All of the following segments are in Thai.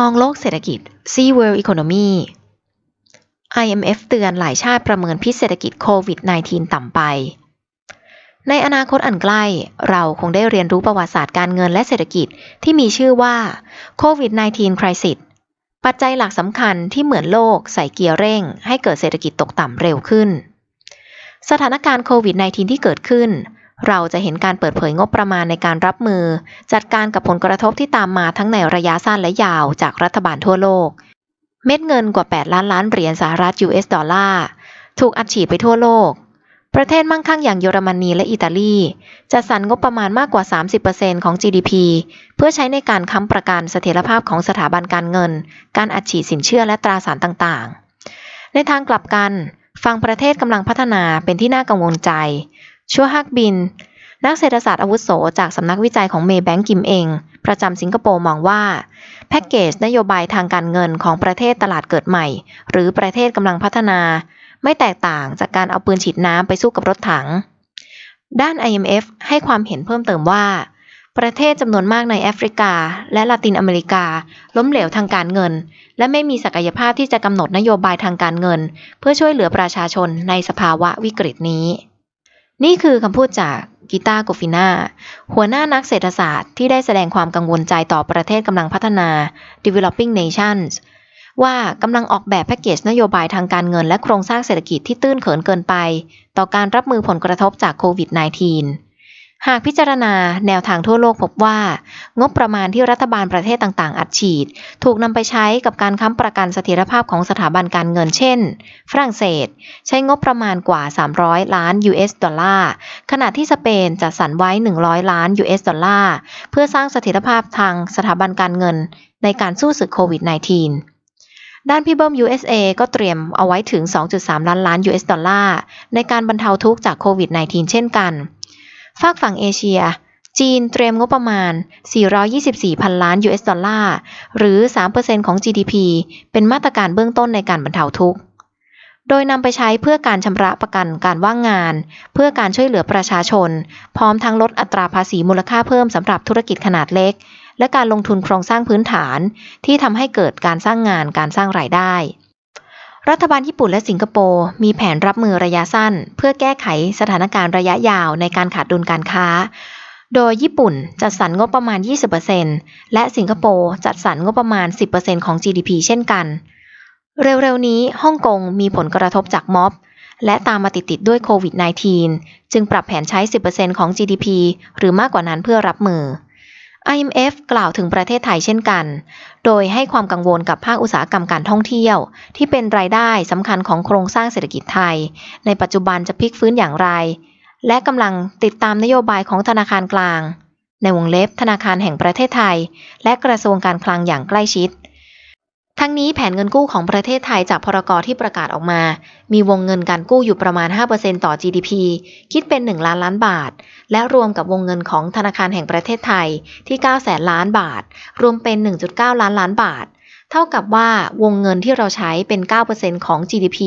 มองโลกเศรษฐกิจ See World Economy IMF เตือนหลายชาติประเมินพิษเศรษฐกิจโควิด -19 ต่ำไป ในอนาคตอันใกล้ เราคงได้เรียนรู้ประวัติศาสตร์การเงินและเศรษฐกิจที่มีชื่อว่าโควิด -19 Crisis ปัจจัยหลักสำคัญที่เหมือนโลกใส่เกียร์เร่ง ให้เกิดเศรษฐกิจตกต่ำเร็วขึ้น สถานการณ์โควิด -19 ที่เกิดขึ้น เราจะเห็นการเปิดเผยงบประมาณในการรับมือ จัดการกับผลกระทบที่ตามมาทั้งในระยะสั้นและยาวจากรัฐบาลทั่วโลก เม็ดเงินกว่า 8 ล้านล้านเหรียญสหรัฐ US ดอลลาร์ถูกอัดฉีดไปทั่วโลก ประเทศมั่งคั่งอย่างเยอรมนีและอิตาลีจะสรรงบประมาณมากกว่า 30%ของ GDP เพื่อใช้ในการค้ำประกันเสถียรภาพของสถาบันการเงิน การอัดฉีดสินเชื่อและตราสารต่างๆ ในทางกลับกันฟังประเทศกำลังพัฒนาเป็นที่น่ากังวลใจ ชัวฮักบิน นักเศรษฐศาสตร์อาวุโสจากสำนักวิจัยของเมย์แบงกิมเอง ประจำสิงคโปร์มองว่า แพ็กเกจนโยบายทางการเงินของประเทศตลาดเกิดใหม่ หรือประเทศกำลังพัฒนา ไม่แตกต่างจากการเอาปืนฉีดน้ำไปสู้กับรถถัง ด้าน IMF ให้ความเห็นเพิ่มเติมว่าประเทศจำนวนมากในแอฟริกา และลาตินอเมริกา ล้มเหลวทางการเงิน และไม่มีศักยภาพที่จะกำหนดนโยบายทางการเงิน เพื่อช่วยเหลือประชาชนในสภาวะวิกฤตนี้ นี่คือคำพูดจากกิตาโกฟิน่าหัวหน้านักเศรษฐศาสตร์ที่ได้แสดงความกังวลใจต่อประเทศกำลังพัฒนา developing nations ว่ากำลังออกแบบแพ็กเกจนโยบายทางการเงินและโครงสร้างเศรษฐกิจที่ตื้นเขินเกินไป ต่อการรับมือผลกระทบจากโควิด -19 หากพิจารณาแนวทางทั่วโลกพบว่า งบประมาณที่รัฐบาลประเทศต่างๆ อัดฉีด ถูกนำไปใช้กับการค้ำประกันเสถียรภาพของสถาบันการเงินเช่น ฝรั่งเศส ใช้งบประมาณกว่า 300 ล้าน US ดอลลาร์ ขณะที่สเปนจัดสรรไว้ 100 ล้าน US ดอลลาร์ เพื่อสร้างเสถียรภาพทางสถาบันการเงินในการสู้ศึกโควิด -19 ด้านพี่เบิ้ม USA ก็เตรียมเอาไว้ถึง 2.3 ล้านล้าน US ดอลลาร์ ในการบรรเทาทุกข์จากโควิด -19 เช่นกัน ฝากฝั่งเอเชีย จีนเตรียมงบประมาณ 424 พันล้าน US ดอลลาร์ หรือ 3%ของ GDP เป็นมาตรการเบื้องต้นในการบรรเทาทุกข์ โดยนำไปใช้เพื่อการชำระประกันการว่างงาน เพื่อการช่วยเหลือประชาชน พร้อมทั้งลดอัตราภาษีมูลค่าเพิ่มสำหรับธุรกิจขนาดเล็ก และการลงทุนโครงสร้างพื้นฐานที่ทำให้เกิดการสร้างงานการสร้างรายได้ รัฐบาลญี่ปุ่นและสิงคโปร์มีแผนรับมือระยะสั้น เพื่อแก้ไขสถานการณ์ระยะยาวในการขาดดุลการค้า โดยญี่ปุ่นจัดสรรงบประมาณ 20%และสิงคโปร์จัดสรรงบประมาณ 10%ของ GDP เช่นกัน เร็วๆนี้ฮ่องกงมีผลกระทบจากม็อบ และตามมาติดๆด้วยโควิด -19 จึงปรับแผนใช้ 10%ของ GDP หรือมากกว่านั้นเพื่อรับมือ IMF กล่าวถึงประเทศไทยเช่นกัน โดยให้ความกังวลกับภาคอุตสาหกรรมการท่องเที่ยว ที่เป็นรายได้สำคัญของโครงสร้างเศรษฐกิจไทย ในปัจจุบันจะพลิกฟื้นอย่างไร และกำลังติดตามนโยบายของธนาคารกลาง ในวงเล็บธนาคารแห่งประเทศไทย และกระทรวงการคลังอย่างใกล้ชิด ทั้งนี้แผนเงินกู้ของประเทศไทยจากพรกรที่ประกาศออกมา มีวงเงินการกู้อยู่ประมาณ 5%ต่อ GDP คิดเป็น 1 ล้านล้านบาท และรวมกับวงเงินของธนาคารแห่งประเทศไทยที่ 9 แสนล้านบาท รวมเป็น 1.9 ล้านล้านบาท เท่ากับว่าวงเงินที่เราใช้เป็น 9%ของ GDP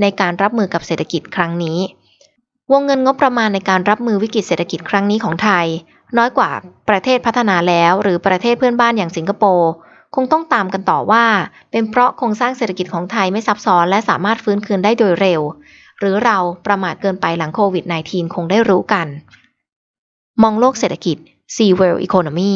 ในการรับมือกับเศรษฐกิจครั้งนี้ วงเงินงบประมาณในการรับมือวิกฤตเศรษฐกิจครั้งนี้ของไทย น้อยกว่าประเทศพัฒนาแล้ว หรือประเทศเพื่อนบ้านอย่างสิงคโปร์ คงต้องตามกันต่อว่า เป็นเพราะโครงสร้างเศรษฐกิจของไทยไม่ซับซ้อนและสามารถฟื้นคืนได้โดยเร็ว หรือเราประมาทเกินไปหลังโควิด -19 คงได้รู้กัน มองโลกเศรษฐกิจ See World Economy